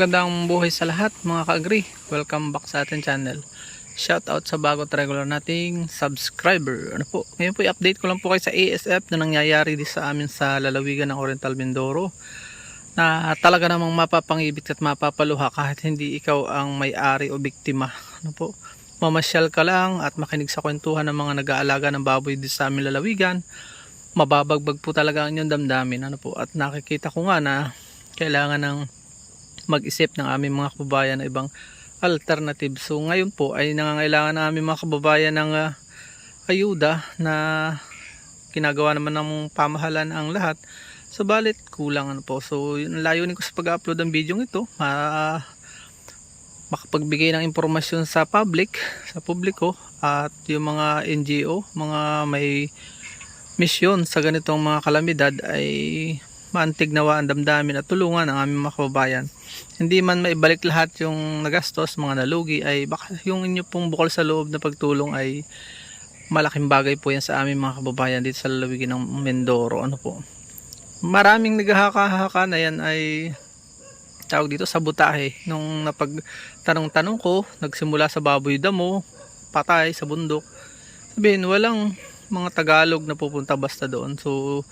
Magandang buhay sa lahat mga ka-agree. Welcome back sa ating channel. Shout out sa bago at regular nating subscriber. Ano po? Ngayon po i-update ko lang po kayo sa ASF na nangyayari di sa amin sa lalawigan ng Oriental Mindoro na talaga namang mapapangibig at mapapaluha kahit hindi ikaw ang may-ari o biktima. Ano po? Mamasyal ka lang at makinig sa kwentuhan ng mga nag-aalaga ng baboy di sa aming lalawigan. Mababagbag po talaga ang inyong damdamin. Ano po? At nakikita ko nga na kailangan ng mag-isip ng aming mga kababayan na ibang alternative. So ngayon po ay nangangailangan ng aming mga kababayan ng ah, ayuda na ginagawa naman ng pamahalan ang lahat. Subalit kulang ano po. So yun layunin ko sa pag-upload ng video ito. Ma makapagbigay ng impormasyon sa public, sa publiko at yung mga NGO, mga may misyon sa ganitong mga kalamidad ay maantig nawa ang damdamin at tulungan ang aming mga kababayan. Hindi man maibalik lahat yung nagastos, mga nalugi, ay baka yung inyo pong bukol sa loob na pagtulong ay malaking bagay po yan sa aming mga kababayan dito sa lalawigin ng Mindoro. Ano po? Maraming naghahaka-haka na yan ay tawag dito sabotahe. Nung napagtanong-tanong ko, nagsimula sa baboy damo, patay sa bundok. Sabihin, walang mga Tagalog na pupunta basta doon. So,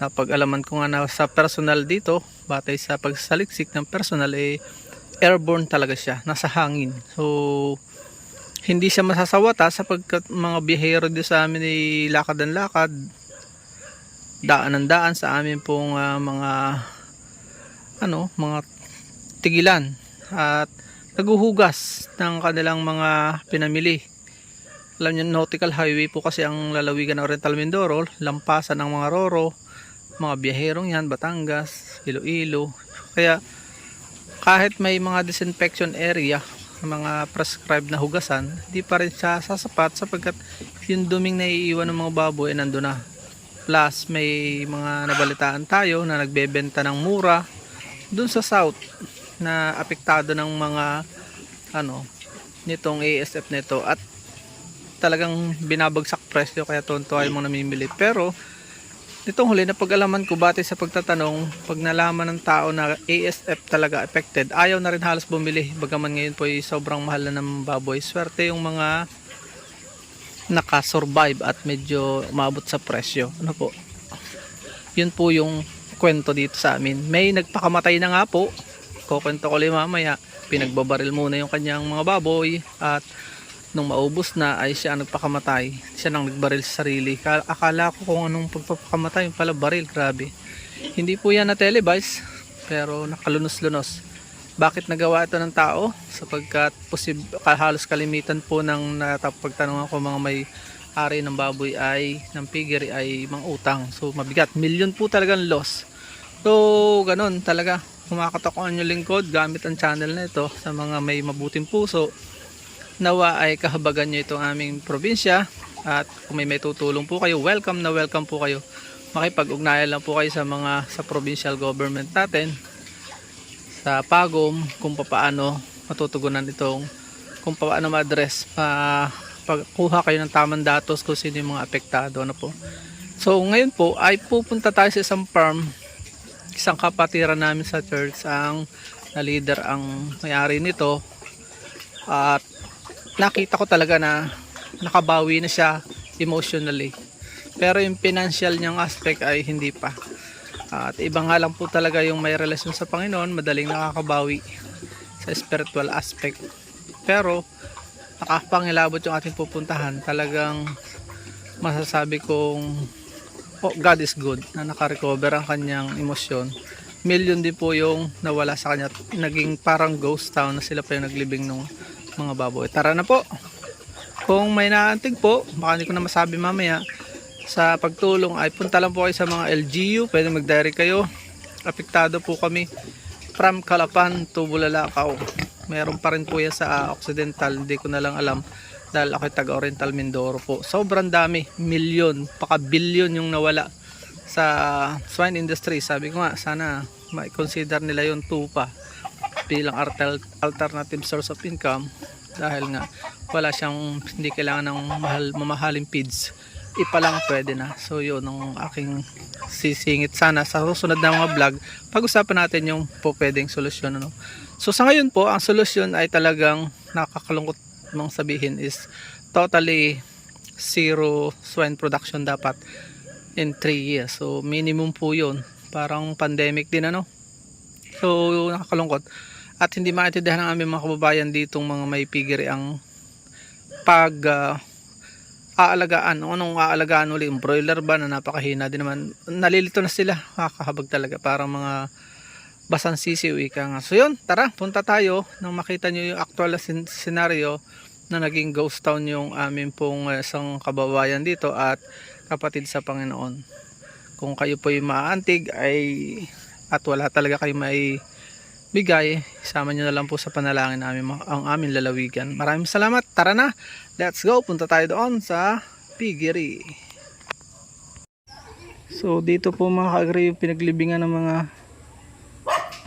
napag-alaman ko nga na sa personal dito, batay sa pagsaliksik ng personal, eh, airborne talaga siya, nasa hangin. So, hindi siya masasawata sapagkat mga biyahero dito sa amin ay lakad ang lakad, daan ang daan sa amin pong ah, mga ano, mga tigilan at naguhugas ng kanilang mga pinamili. Alam niyo, nautical highway po kasi ang lalawigan ng Oriental Mindoro, lampasan ng mga roro, mga biyaherong yan, Batangas, Iloilo. Kaya kahit may mga disinfection area, mga prescribed na hugasan, di pa rin siya sasapat sapagkat yung duming naiiwan ng mga baboy ay nandun na. Plus may mga nabalitaan tayo na nagbebenta ng mura dun sa south na apektado ng mga ano nitong ASF nito at talagang binabagsak presyo kaya tonto ay mga namimili pero nitong huli na pag-alaman ko batay sa pagtatanong pag nalaman ng tao na ASF talaga affected ayaw na rin halos bumili. Bagaman ngayon po ay sobrang mahal na ng baboy. Swerte yung mga nakasurvive at medyo umabot sa presyo. Ano po? Yun po yung kwento dito sa amin. May nagpakamatay na nga po. Kukwento ko lang mamaya. Pinagbabaril muna yung kanyang mga baboy at nung maubos na ay siya ang nagpakamatay. Siya nang nagbaril sa sarili. Ka- akala ko kung anong pagpapakamatay yung pala baril grabe. Hindi po yan na televise pero nakalunos-lunos. Bakit nagawa ito ng tao? Sapagkat posib halos kalimitan po ng natapagtanong ako mga may ari ng baboy ay ng piggery ay mga utang. So mabigat. Milyon po talagang loss. So ganun talaga. Kumakatok ang inyong lingkod gamit ang channel na ito sa mga may mabuting puso nawa ay kahabagan nyo itong aming probinsya. At kung may may tutulong po kayo welcome na welcome po kayo. Makipag-ugnayan lang po kayo sa mga sa provincial government natin. Sa pagom kung paano matutugunan itong kung paano ma-address pa pagkuha kayo ng tamang datos kung sino yung mga apektado ano po. So ngayon po ay pupunta tayo sa isang farm. Isang kapatiran namin sa church ang na leader ang may-ari nito. At nakita ko talaga na nakabawi na siya emotionally. Pero yung financial niyang aspect ay hindi pa. At iba nga lang po talaga yung may relasyon sa Panginoon madaling nakakabawi sa spiritual aspect. Pero nakapangilabot yung ating pupuntahan. Talagang masasabi kong oh, God is good na nakarecover ang kanyang emosyon. Million din po yung nawala sa kanya. Naging parang ghost town na sila pa yung naglibing ng mga baboy. Tara na po. Kung may naantig po baka hindi ko na masabi mamaya sa pagtulong ay punta lang po kayo sa mga LGU pwede mag-direct kayo. Apektado po kami from Calapan to Bulalakaw. Meron pa rin po yan sa Occidental. Hindi ko na lang alam dahil ako taga Oriental Mindoro po. Sobrang dami. Milyon paka billion yung nawala sa swine industry. Sabi ko nga sana ma-consider nila yung tupa bilang alter- alternative source of income dahil nga wala siyang hindi kailangan ng mahal, mamahaling feeds ipa lang pwede na. So yun ang aking sisingit sana sa susunod na mga vlog. Pag-usapan natin yung po pwedeng solusyon. Ano? So sa ngayon po, ang solusyon ay talagang nakakalungkot mong sabihin is totally zero swine production dapat in 3 years. So minimum po yun. Parang pandemic din ano. So nakakalungkot. At hindi maintindihan ng aming mga kababayan ditong mga may piggery ang pag ah, aalagaan. Anong aalagaan uli? Yung broiler ba na napakahina din naman. Nalilito na sila. Kakahabag talaga. Parang mga basang sisiw ika nga. So yun, tara, punta tayo nang makita nyo yung actual sin- scenario na naging ghost town yung amin pong eh, isang kababayan dito at kapatid sa Panginoon. Kung kayo po yung maantig ay at wala talaga kayo may bigay, isama nyo na lang po sa panalangin namin ang aming lalawigan. Maraming salamat. Tara na. Let's go. Punta tayo doon sa piggery. So dito po mga yung pinaglibingan ng mga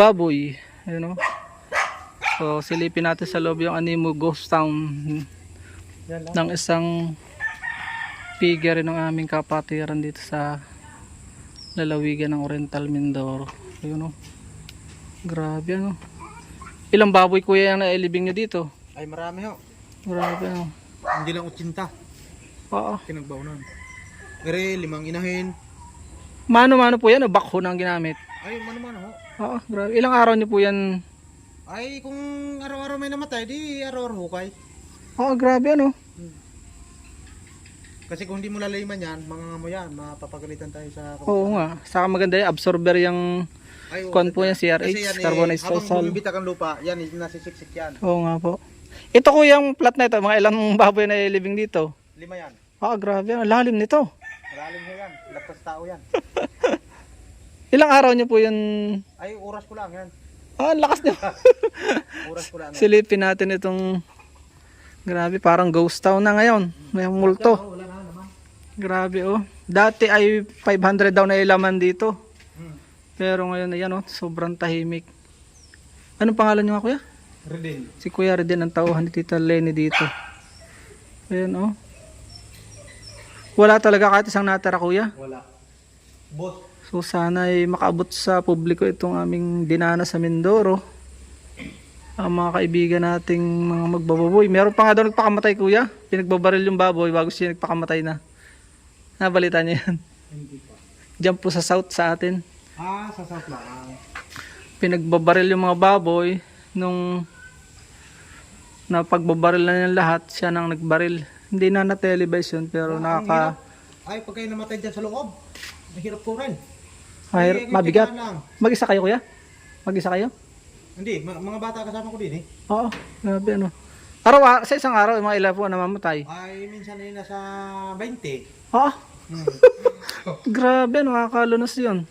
baboy. Ayun o. So silipin natin sa loob yung Animo Ghost Town ng isang piggery ng aming kapatiran dito sa lalawigan ng Oriental Mindoro. Ayun o. Grabe ano. Ilang baboy kuya yung nailibing nyo dito? Ay marami ho. Grabe ano. Hindi lang 80 Oo. pinagbaunan. Pero limang inahin. Mano-mano po yan o bakho na ang ginamit? Ay mano-mano ho. Oo, grabe. Ilang araw nyo po yan? Ay kung araw-araw may namatay, di araw-araw hukay. Oo, grabe ano. Kasi kung hindi mo lalayman yan, mga mo yan, mapapagalitan tayo sa Oo nga. Saka maganda yung absorber yung Ay, kuan po yan, CRH, yan, eh, carbonized Habang sal. bumibitak ang lupa, yan, eh, nasisiksik yan. Oo nga po. Ito ko yung plat na ito. Mga ilang baboy na ilibing dito. Lima yan. Ah, grabe. Ang lalim nito. Malalim ho yan. Lagpas tao yan. Ilang araw nyo po yun? Ay, oras ko lang yan. Ah, ang lakas nyo. Oras ko lang. yan. Silipin natin itong... Grabe, parang ghost town na ngayon. May multo. Grabe oh. Dati ay 500 daw na ilaman dito. Pero ngayon ayan oh, sobrang tahimik. Anong pangalan niyo nga kuya? Redin. Si Kuya rin din ang tauhan ni Tita Lenny dito. Ayan oh. Wala talaga kahit isang natira kuya. Wala. Boss. So sana ay makaabot sa publiko itong aming dinana sa Mindoro. Ang mga kaibigan nating mga magbababoy. Meron pa nga daw nagpakamatay kuya. Pinagbabaril yung baboy bago siya nagpakamatay na. Nabalita niyo yan. Hindi pa. Diyan po sa south sa atin. Ah, sa South lang. Pinagbabaril yung mga baboy nung na pagbabaril na niya lahat, siya nang nagbaril. Hindi na na-televise yun, pero nakaka... Ay, pag kayo namatay dyan sa loob, mahirap ko rin. Mahirap, Ay, mabigat. Mag-isa kayo kuya? Mag-isa kayo? Hindi, mga bata kasama ko din eh. Oo, grabe ano. Araw, ah, sa isang araw, mga ilan po namamatay. Ay, minsan ay nasa 20. Oo, Hmm. grabe, nakakalunos yun.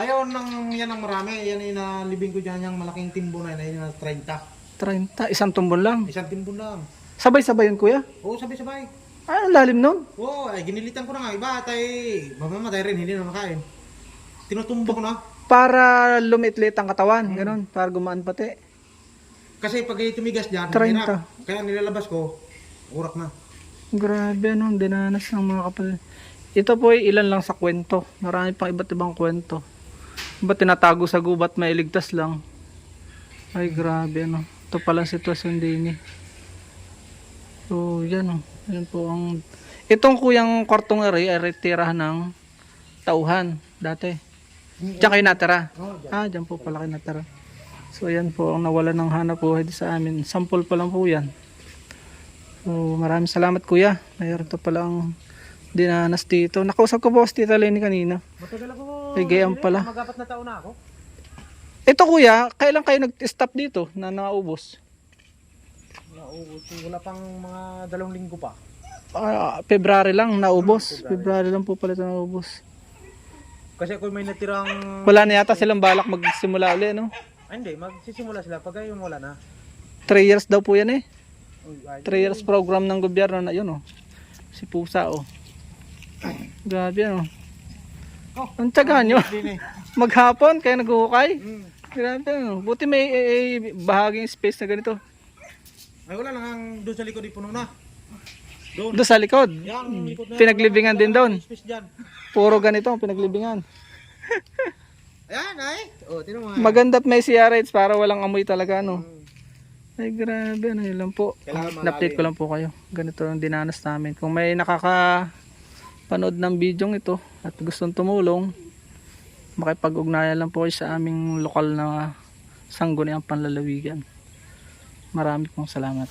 Ayaw nang yan ang marami. Yan ay nalibing ko dyan yung malaking timbo na yun, na 30. 30, isang tumbon lang. Isang timbo lang. Sabay-sabay yun kuya? Oo, sabay-sabay. Ay, ang lalim nun. Oo, ay ginilitan ko na nga. Iba, tay, mamamatay rin, hindi na makain. Tinutumba ko na. Para lumitlit ang katawan, ganun, para gumaan pati. Kasi pag tumigas dyan, 30. hirap. Kaya nilalabas ko, urak na. Grabe ano, dinanas ng mga kapal. Ito po ay ilan lang sa kwento. Marami pang iba't ibang kwento. Iba tinatago sa gubat, mailigtas lang. Ay grabe ano. Ito pala ang sitwasyon din eh. So yan oh. Yan po ang... Itong kuyang kwartong ere ay retirahan ng tauhan dati. Diyan kayo natira. Ah, dyan po pala kayo natira. So yan po ang nawala ng hanap buhay sa amin. Sample pa lang po yan. So maraming salamat kuya. Mayroon to palang dinanas dito. Nakausap ko po si Tita Lenny kanina. Matagal ako. Ay, gayam pala. Magapat na taon na ako. Ito kuya, kailan kayo nag-stop dito na naubos? Nauubos. Wala pang mga dalawang linggo pa. Ah, February lang naubos. February lang po pala ito naubos. Kasi kung may natirang... Wala na yata silang balak magsimula ulit, no? Ay, hindi, magsisimula sila pag ayun wala na. 3 years daw po yan eh. Uy, ay, 3 years program ng gobyerno na yun, oh. Si Pusa, oh. Grabe, ano. Oh, Ang tsaga nyo. Eh. Maghapon, kaya naghuhukay. Mm. Grabe, ano. Buti may eh, eh, bahaging space na ganito. Ay, wala lang ang doon sa likod ay puno na. Doon. Doon sa likod. Yan, likod na. Pinaglibingan din doon. Space dyan. Puro ganito ang pinaglibingan. Ayan, ay. Oh, tinan. Maganda't may CRH para walang amoy talaga no. Ay grabe, ano yun lang po. Kailangan Update ko lang po kayo. Ganito ang dinanas namin. Kung may nakaka panood ng video ito at gustong tumulong, makipag-ugnayan lang po sa aming lokal na sangguniang panlalawigan. Marami pong salamat.